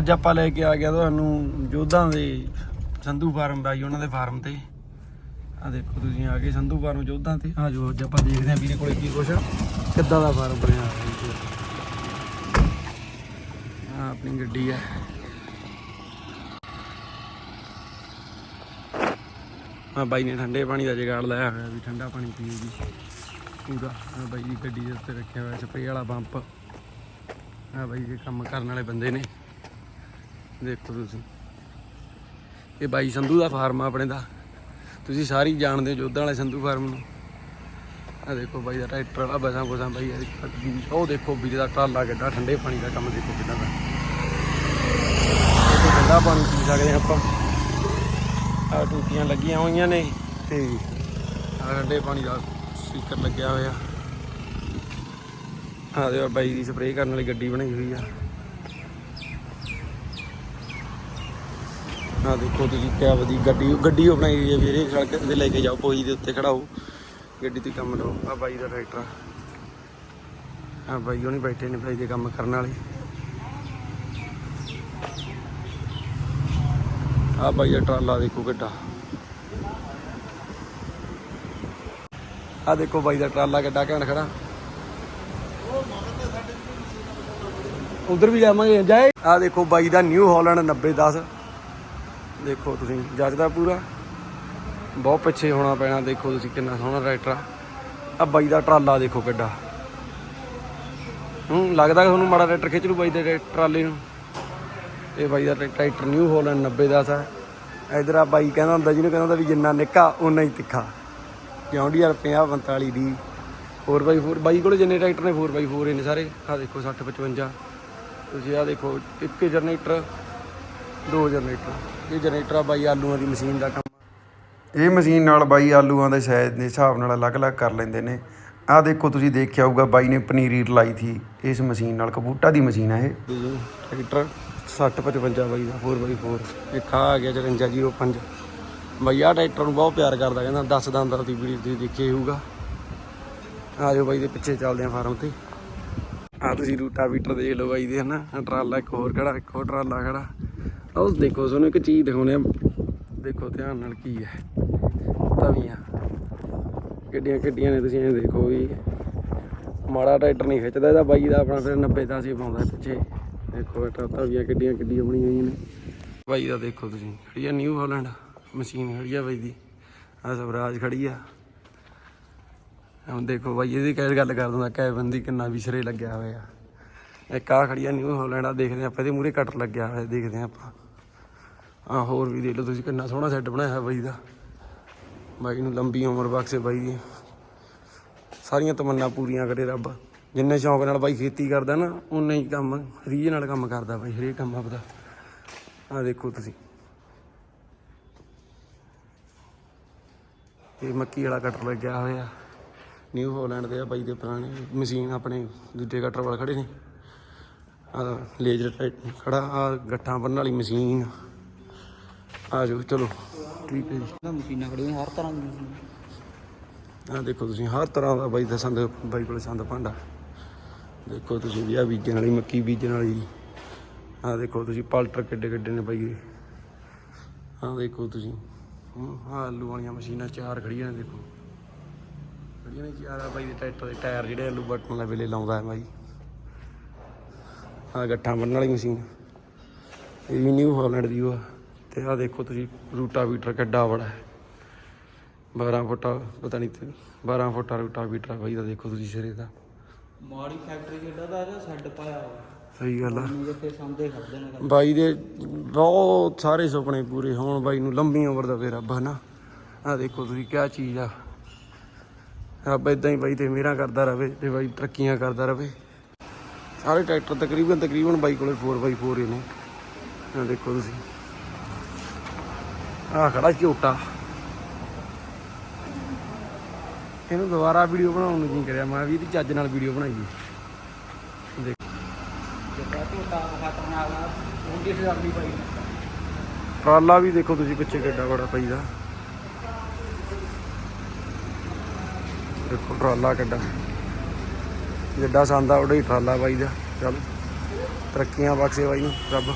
ਅੱਜ ਆਪਾਂ ਲੈ ਕੇ ਆ ਗਿਆ ਤੁਹਾਨੂੰ ਜੋਧਾਂ ਦੇ ਸੰਧੂ ਫਾਰਮ ਬਾਈ, ਉਹਨਾਂ ਦੇ ਫਾਰਮ ਤੇ। ਆ ਦੇਖੋ ਤੁਸੀਂ ਆ ਗਏ ਸੰਧੂ ਫਾਰਮ ਜੋਧਾਂ ਤੇ। ਆ ਜੋ ਅੱਜ ਆਪਾਂ ਦੇਖਦੇ ਆਂ ਵੀਰੇ ਕੋਲੇ ਕੀ ਕੁਛ ਕਿੱਦਾਂ ਦਾ ਫਾਰਮ ਬਣਿਆ ਆ ਆਪਣੀ ਗੱਡੀ ਆ। ਆ ਬਾਈ ਨੇ ਠੰਡੇ ਪਾਣੀ ਦਾ ਜਗਾੜ ਲਾਇਆ ਹੋਇਆ ਵੀ ਠੰਡਾ ਪਾਣੀ ਪੀਏਗੀ ਪੂਰਾ। ਆ ਬਾਈ ਦੀ ਗੱਡੀ ਦੇ ਉੱਤੇ ਰੱਖਿਆ ਹੋਇਆ ਸਪਰੇਅ ਵਾਲਾ ਪੰਪ। ਆ ਬਾਈ ਇਹ ਕੰਮ ਕਰਨ ਵਾਲੇ ਬੰਦੇ ਨੇ। ਦੇਖੋ ਤੁਸੀਂ। ਇਹ ਬਾਈ ਸੰਧੂ ਦਾ ਫਾਰਮ ਆ ਆਪਣੇ ਦਾ। ਤੁਸੀਂ ਸਾਰੀ ਜਾਣਦੇ ਹੋ ਜੋਧਾਂ ਵਾਲੇ ਸੰਧੂ ਫਾਰਮ ਨੂੰ। ਆ ਦੇਖੋ ਬਾਈ ਦਾ ਟਰੈਕਟਰ ਵਾਲਾ ਬਸਾਂ ਬਸਾਂ ਬਾਈ ਉਹ ਦੇਖੋ ਵੀਰੇ ਦਾ ਟਰਾਲਾ ਕਿੱਡਾ ਠੰਡੇ ਪਾਣੀ ਦਾ ਕੰਮ ਦੇਖੋ ਕਿੱਦਾਂ ਦਾ। ਇਹ ਠੰਡਾ ਪਾਣੀ ਪੀ ਸਕਦੇ ਆਪਾਂ। ਆ ਟੂਟੀਆਂ ਲੱਗੀਆਂ ਹੋਈਆਂ ਨੇ। ਤੇ ਆ ਠੰਡੇ ਪਾਣੀ ਦਾ ਸਪੀਕਰ ਲੱਗਿਆ ਹੋਇਆ। ਆ ਦੇ ਬਾਈ ਦੀ ਸਪਰੇਅ ਕਰਨ ਵਾਲੀ ਗੱਡੀ ਬਣਾਈ ਹੋਈ ਆ। ਆ ਦੇਖੋ ਤੁਸੀਂ ਕਿਆ ਵਧੀ ਗੱਡੀ ਗੱਡੀ ਉਹ ਬਣਾਈ ਹੋਈ ਹੈ ਵੀਰੇ, ਸੜਕ ਤੇ ਲੈ ਕੇ ਜਾਓ ਪੋਈ ਦੇ ਉੱਤੇ ਖੜਾਓ ਗੱਡੀ ਤੇ ਕੰਮ ਲਓ। ਆ ਬਾਈ ਦਾ ਟਰੈਕਟਰ ਆ। ਬਾਈ ਉਹ ਨਹੀਂ ਬੈਠੇ ਨੇ ਬਾਈ ਦੇ ਕੰਮ ਕਰਨ ਵਾਲੇ। ਆ ਬਾਈ ਦਾ ਟਰਾਲਾ ਦੇਖੋ ਕਿੱਡਾ। ਆ ਦੇਖੋ ਬਾਈ ਦਾ ਟਰਾਲਾ ਕਿੱਡਾ ਘੈਂਟ ਖੜਾ। ਉਧਰ ਵੀ ਜਾਵਾਂਗੇ, ਜਾਏ। ਆ ਦੇਖੋ ਬਾਈ ਦਾ ਨਿਊ ਹਾਲੈਂਡ 9010 ਦੇਖੋ ਤੁਸੀਂ ਜੱਜਦਾ ਪੂਰਾ। ਬਹੁਤ ਪਿੱਛੇ ਹੋਣਾ ਪੈਣਾ, ਦੇਖੋ ਤੁਸੀਂ ਕਿੰਨਾ ਸੋਹਣਾ ਟਰੈਕਟਰ ਆ। ਆ ਬਾਈ ਦਾ ਟਰਾਲਾ ਦੇਖੋ ਕਿੱਡਾ। ਹੂੰ, ਲੱਗਦਾ ਤੁਹਾਨੂੰ ਮਾੜਾ ਟਰੈਕਟਰ ਖਿੱਚ ਲੂ ਬਾਈ ਦੇ ਟਰੈ- ਟਰਾਲੇ ਨੂੰ। ਇਹ ਬਾਈ ਦਾ ਟਰੈਕਟਰ ਨਿਊ ਹਾਲੈਂਡ 9010 ਆ ਇਧਰ ਆ ਬਾਈ ਕਹਿੰਦਾ ਹੁੰਦਾ, ਜਿਹਨੂੰ ਕਹਿੰਦਾ ਹੁੰਦਾ ਵੀ ਜਿੰਨਾ ਨਿੱਕਾ ਉਨਾ ਹੀ ਤਿੱਖਾ। ਜੌਂਡੀਆਰ 50 45 ਦੀ 4x4 ਬਾਈ ਕੋਲ ਜਿੰਨੇ ਟਰੈਕਟਰ ਨੇ 4x4 ਹੀ ਨੇ ਸਾਰੇ। ਆ ਦੇਖੋ 60 55 ਤੁਸੀਂ ਆ ਦੇਖੋ, ਇੱਕ ਜਨਰੇਟਰ ਦੋ ਜਨਰੇਟਰ। ਇਹ ਜਨਰੇਟਰ ਆ ਬਾਈ ਆਲੂਆਂ ਦੀ ਮਸ਼ੀਨ ਦਾ ਕੰਮ। ਇਹ ਮਸ਼ੀਨ ਨਾਲ ਬਾਈ ਆਲੂਆਂ ਦੇ ਸਾਈਜ਼ ਦੇ ਹਿਸਾਬ ਨਾਲ ਅਲੱਗ-ਅਲੱਗ ਕਰ ਲੈਂਦੇ ਨੇ। ਆਹ ਦੇਖੋ ਤੁਸੀਂ ਦੇਖਿਆ ਹੋਊਗਾ ਬਾਈ ਨੇ ਪਨੀਰੀ ਰਲਾਈ ਸੀ। ਇਸ ਮਸ਼ੀਨ ਨਾਲ ਕਬੂਟਾ ਦੀ ਮਸ਼ੀਨ ਹੈ ਇਹ। ਟਰੈਕਟਰ 60 55 ਬਾਈ ਦਾ 4x4 ਇੱਕ ਆ ਆ ਗਿਆ 5405 ਬਾਈ ਆ ਟਰੈਕਟਰ ਨੂੰ ਬਹੁਤ ਪਿਆਰ ਕਰਦਾ ਕਹਿੰਦਾ 10 ਦਾ ਅੰਦਰ ਦੀ ਵੀਡੀਓ ਤੁਸੀਂ ਦੇਖੇ ਹੋਊਗਾ। ਆ ਜਾਓ ਬਾਈ ਦੇ ਪਿੱਛੇ ਚੱਲਦੇ ਆ ਫਾਰਮ ਤੇ। ਆ ਤੁਸੀਂ ਰੂਟਾ ਵੀਟਰ ਦੇਖ ਲਓ ਬਾਈ ਦੇ ਹਨਾ। ਟਰਾਲਾ ਇੱਕ ਹੋਰ ਖੜਾ ਇੱਕ ਹੋਰ ਟਰਾਲਾ ਖੜਾ। ਆਹ ਦੇਖੋ, ਤੁਹਾਨੂੰ ਇੱਕ ਚੀਜ਼ ਦਿਖਾਉਣੇ ਆ ਦੇਖੋ, ਧਿਆਨ ਨਾਲ ਕੀ ਹੈ। ਤਵੀਆਂ ਕਿੱਡੀਆਂ ਕਿੱਡੀਆਂ ਨੇ ਤੁਸੀਂ ਇਹ ਦੇਖੋ ਵੀ ਮਾੜਾ ਟਰੈਕਟਰ ਨਹੀਂ ਖਿੱਚਦਾ, ਇਹਦਾ ਬਾਈ ਦਾ ਆਪਣਾ ਫਿਰ 90 ਦਾ ਸੀ ਪਾਉਂਦਾ ਪਿੱਛੇ। ਦੇਖੋ, ਇਹ ਤਵੀਆਂ ਕਿੱਡੀਆਂ ਗੱਡੀਆਂ ਬਣੀਆਂ ਹੋਈਆਂ ਨੇ। ਬਾਈ ਦਾ ਦੇਖੋ ਤੁਸੀਂ, ਖੜੀ ਆ ਨਿਊ ਹਾਲੈਂਡ ਮਸ਼ੀਨ, ਖੜੀ ਆ ਬਾਈ ਦੀ। ਆ ਸਵਰਾਜ ਖੜੀ ਆ। ਹੁਣ ਦੇਖੋ ਬਾਈ, ਇਹਦੀ ਕਹਿ ਗੱਲ ਕਰ ਦਿੰਦਾ ਕੈਬਨ ਦੀ ਕਿੰਨਾ ਵਿਸਰੇ ਲੱਗਿਆ ਹੋਇਆ। ਇੱਕ ਆ ਖੜੀ ਆ ਨਿਊ ਹੋਲੈਂਡ ਆ, ਦੇਖਦੇ ਆਪਾਂ ਇਹਦੇ ਮੂਰੇ ਕਟਰ ਲੱਗਿਆ ਹੋਇਆ, ਦੇਖਦੇ ਹਾਂ ਆਪਾਂ। ਆ ਹੋਰ ਵੀ ਦੇਖ ਲਓ ਤੁਸੀਂ, ਕਿੰਨਾ ਸੋਹਣਾ ਸੈੱਟ ਬਣਾਇਆ ਹੋਇਆ ਬਾਈ ਦਾ। ਬਾਈ ਨੂੰ ਲੰਬੀ ਉਮਰ ਬਖਸ਼ੇ ਬਾਈ ਦੀ। ਸਾਰੀਆਂ ਤਮੰਨਾ ਪੂਰੀਆਂ ਕਰੇ ਰੱਬ। ਜਿੰਨੇ ਸ਼ੌਂਕ ਨਾਲ ਬਾਈ ਖੇਤੀ ਕਰਦਾ ਨਾ ਉਨੇ ਹੀ ਕੰਮ, ਰੀਝ ਨਾਲ ਕੰਮ ਕਰਦਾ ਬਾਈ, ਹਰੇਕ ਕੰਮ ਆਪਦਾ। ਆ ਦੇਖੋ ਤੁਸੀਂ। ਇਹ ਮੱਕੀ ਵਾਲਾ ਕਟਰ ਲੱਗਿਆ ਹੋਇਆ। ਨਿਊ ਹੋਲੈਂਡ ਦੇ ਆ ਬਾਈ ਦੇ ਪੁਰਾਣੇ ਮਸ਼ੀਨ ਆਪਣੇ, ਦੂਜੇ ਕਟਰ ਵਾਲ ਖੜੇ ਨੇ। ਆ ਲੇਜ਼ਰ ਟਾਈਪ ਖੜਾ ਆ ਗੱਠਾਂ ਬੰਨਣ ਵਾਲੀ ਮਸ਼ੀਨ ਆ। ਜਾਓ ਚਲੋ ਠੀਕ ਹੈ ਜੀ। ਨਾ ਮਸ਼ੀਨਾਂ ਖੜੀਆਂ ਹਰ ਤਰ੍ਹਾਂ ਦੀ ਮਸ਼ੀਨ। ਆ ਦੇਖੋ ਤੁਸੀਂ ਹਰ ਤਰ੍ਹਾਂ ਦਾ ਬਾਈ ਦਾ ਸੰਦ ਬਾਈ ਕੋਲੇ ਸੰਦ ਭਾਂਡਾ। ਦੇਖੋ ਤੁਸੀਂ ਵੀ ਆ ਬੀਜਣ ਵਾਲੀ ਮੱਕੀ ਬੀਜਣ ਵਾਲੀ। ਆ ਦੇਖੋ ਤੁਸੀਂ ਪਲਟਰ ਕਿੱਡੇ ਕਿੱਡੇ ਨੇ ਬਾਈ ਆ ਦੇਖੋ ਤੁਸੀਂ ਆ ਆਲੂ ਵਾਲੀਆਂ ਮਸ਼ੀਨਾਂ ਚਾਰ ਖੜੀਆਂ ਨੇ ਦੇਖੋ। ਖੜੀਆਂ ਨੇ ਚਾਰ ਆ ਬਾਈ ਦੇ ਟਰੈਕਟਰ ਦੇ ਟਾਇਰ ਜਿਹੜੇ ਆਲੂ ਬਟਨ ਵਾਲੇ ਵੇਲੇ ਲਾਉਂਦਾ ਹੈ ਬਾਈ। ਆ ਗੱਠਾਂ ਬੰਨਣ ਵਾਲੀ ਮਸ਼ੀਨ ਇਹ ਵੀ ਨਿਊ ਹਾਲੈਂਡ ਦੀ ਆ। ਤੇ ਆ ਦੇਖੋ ਤੁਸੀਂ ਰੂਟਾ ਵੀਟਰ ਕਿੱਡਾ ਬੜਾ ਹੈ। 12 ਫੁੱਟ ਪਤਾ ਨਹੀਂ ਤੇ 12 ਫੁੱਟ ਰੂਟਾ ਵੀਟਰ ਬਾਈ ਦਾ ਦੇਖੋ ਤੁਸੀਂ ਸਿਰੇ ਦਾ। ਮਾੜੀ ਫੈਕਟਰੀ ਕਿੱਡਾ ਦਾ ਇਹਦਾ ਸੈੱਡ ਪਾਇਆ ਹੋਇਆ। ਸਹੀ ਗੱਲ ਆ। ਨੂੰ ਜਿੱਥੇ ਸੰਦੇ ਖੜਦੇ ਨੇ ਗੱਲ। ਬਾਈ ਦੇ ਬਹੁਤ ਸਾਰੇ ਸੁਪਨੇ ਪੂਰੇ ਹੋਣ ਬਾਈ ਨੂੰ ਲੰਬੀ ਉਮਰ ਦਾ ਫੇਰ ਰੱਬ ਹਨਾ? ਆ ਦੇਖੋ ਤੁਸੀਂ ਕਿਆ ਚੀਜ਼ ਆ। ਰੱਬ ਇਦਾਂ ਹੀ ਬਾਈ ਤੇ ਮੇਰਾ ਕਰਦਾ ਰਵੇ ਤੇ ਬਾਈ ਤਰੱਕੀਆਂ ਕਰਦਾ ਰਵੇ। ਸਾਰੇ ਟਰੈਕਟਰ ਤਕਰੀਬਨ ਤਕਰੀਬਨ ਬਾਈ ਕੋਲੇ 4x4 ਹੀ ਨੇ। ਆ ਦੇਖੋ ਤੁਸੀਂ। ਆ ਖੜਾ ਝੋਟਾ। ਇਹਨੂੰ ਦੁਬਾਰਾ ਵੀਡੀਓ ਬਣਾਉਣ ਨੂੰ ਜੀ ਕਰਿਆ। ਮੈਂ ਵੀ ਇਹਦੀ ਚੱਜ ਨਾਲ ਵੀਡੀਓ ਬਣਾਈਏ ਦੇਖ। ਟਰਾਲਾ ਵੀ ਦੇਖੋ ਤੁਸੀਂ ਪਿੱਛੇ ਕਿੱਡਾ ਬੜਾ ਪਈਦਾ। ਦੇਖੋ ਟਰਾਲਾ ਕਿੱਡਾ। ਜਿੱਡਾ ਸੰਦਾ ਉਹਦਾ ਹੀ ਟਰਾਲਾ ਬਾਈ ਦਾ ਚਲ ਤਰੱਕੀਆਂ ਬਖਸ਼ੇ ਬਾਈ ਨੂੰ ਰੱਬ।